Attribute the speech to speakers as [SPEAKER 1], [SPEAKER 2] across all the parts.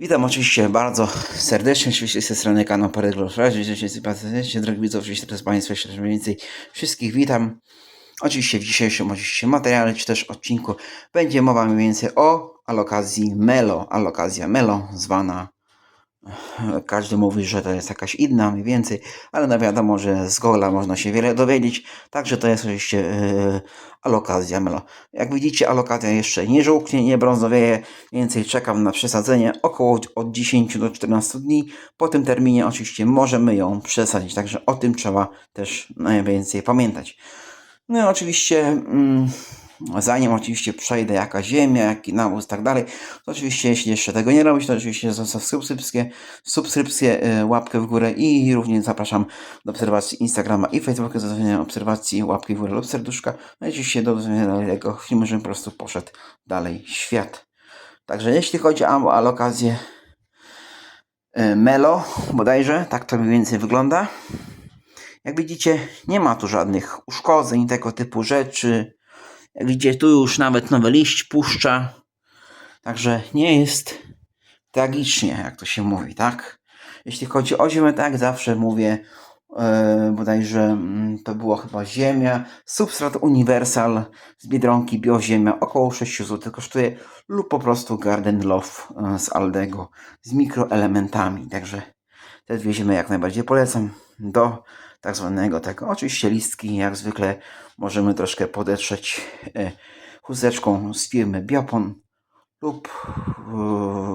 [SPEAKER 1] Witam oczywiście bardzo serdecznie, oczywiście z tej strony kanał Parę Groszraży, życzę sympatycznie, drogi widzowie, oczywiście przez Państwa jeszcze raz więcej wszystkich witam. Oczywiście w dzisiejszym oczywiście materiale, czy też odcinku będzie mowa mniej więcej o alokacji Melo, alokazja Melo, zwana każdy mówi, że to jest jakaś inna, mniej więcej, ale no wiadomo, że z Google'a można się wiele dowiedzieć, także to jest oczywiście yy, alokazja Melo. Jak widzicie, alokacja jeszcze nie żółknie, nie brązowieje, więcej czekam na przesadzenie, około od 10 do 14 dni. Po tym terminie oczywiście możemy ją przesadzić, także o tym trzeba też najwięcej pamiętać. No i oczywiście, mm, zanim oczywiście przejdę jaka ziemia, jaki nawóz i tak dalej, to oczywiście jeśli jeszcze tego nie robisz, to oczywiście zostaw subskrypcję, y, łapkę w górę i również zapraszam do obserwacji Instagrama i Facebooka, do obserwacji, łapki w górę lub serduszka. No i oczywiście do daleko filmu, żebym po prostu poszedł dalej świat. Także jeśli chodzi o alokację y, Melo, bodajże, tak to mniej więcej wygląda. Jak widzicie, nie ma tu żadnych uszkodzeń, tego typu rzeczy. Widzicie, tu już nawet nowy liść puszcza. Także nie jest tragicznie, jak to się mówi, tak? Jeśli chodzi o ziemię, tak zawsze mówię, e, bodajże mm, to było chyba ziemia, substrat uniwersal z Biedronki Bioziemia, około 6 zł kosztuje, lub po prostu Garden Love z Aldego z mikroelementami. Także te dwie ziemie jak najbardziej polecam do tak zwanego tego. Oczywiście listki jak zwykle możemy troszkę podetrzeć e, chusteczką z firmy Biopon lub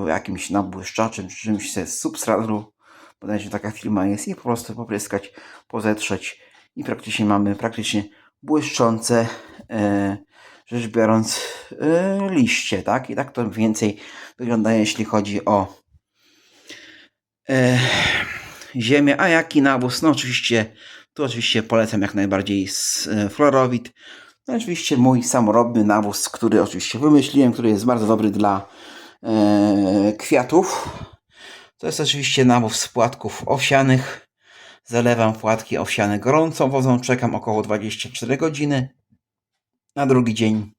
[SPEAKER 1] e, jakimś nabłyszczaczem, czy czymś z substratu. Bodajże taka firma jest i po prostu popryskać, pozetrzeć i praktycznie mamy praktycznie błyszczące e, rzecz biorąc e, liście, tak? I tak to więcej wygląda jeśli chodzi o e, ziemię, a jaki nawóz? No oczywiście, tu oczywiście polecam jak najbardziej z e, Florowit. No oczywiście mój samorobny nawóz, który oczywiście wymyśliłem, który jest bardzo dobry dla e, kwiatów. To jest oczywiście nawóz z płatków owsianych. Zalewam płatki owsiane gorącą wodą, czekam około 24 godziny. Na drugi dzień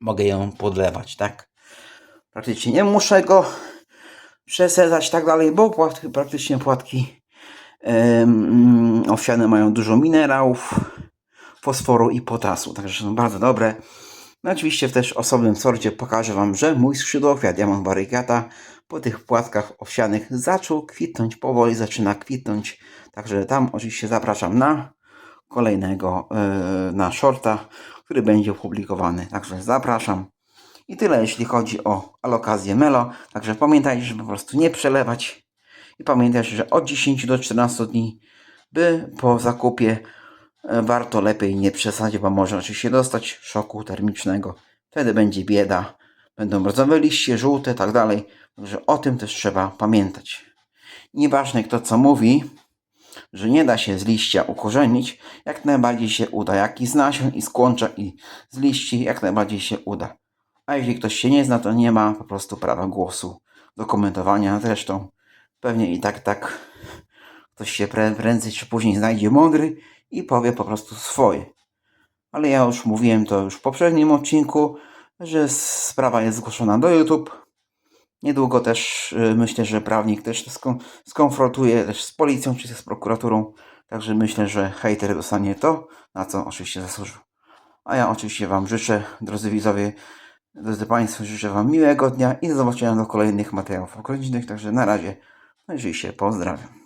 [SPEAKER 1] mogę ją podlewać, tak? Praktycznie nie muszę go przesadzać tak dalej, bo płatki, praktycznie płatki em, owsiane mają dużo minerałów, fosforu i potasu, także są bardzo dobre. No oczywiście w też osobnym sorcie pokażę Wam, że mój skrzydłokwiat, ja mam barykata, po tych płatkach owsianych zaczął kwitnąć, powoli zaczyna kwitnąć, także tam oczywiście zapraszam na kolejnego, e, na shorta, który będzie opublikowany, także zapraszam. I tyle jeśli chodzi o alokację Melo. Także pamiętajcie, żeby po prostu nie przelewać. I pamiętajcie, że od 10 do 14 dni, by po zakupie e, warto lepiej nie przesadzić, bo może oczywiście dostać szoku termicznego. Wtedy będzie bieda. Będą brązowe liście, żółte, tak dalej. Także o tym też trzeba pamiętać. Nieważne kto co mówi, że nie da się z liścia ukorzenić, jak najbardziej się uda. Jak i z nasion, i z kłącza, i z liści, jak najbardziej się uda. A jeśli ktoś się nie zna, to nie ma po prostu prawa głosu do komentowania. Zresztą pewnie i tak, tak ktoś się prędzej czy później znajdzie mądry i powie po prostu swoje. Ale ja już mówiłem to już w poprzednim odcinku, że sprawa jest zgłoszona do YouTube. Niedługo też y, myślę, że prawnik też skonfrontuje też z policją czy z prokuraturą. Także myślę, że hejter dostanie to, na co oczywiście zasłużył. A ja oczywiście Wam życzę, drodzy widzowie, drodzy Państwo, życzę Wam miłego dnia i do zobaczenia do kolejnych materiałów okolicznych. Także na razie, no i się pozdrawiam.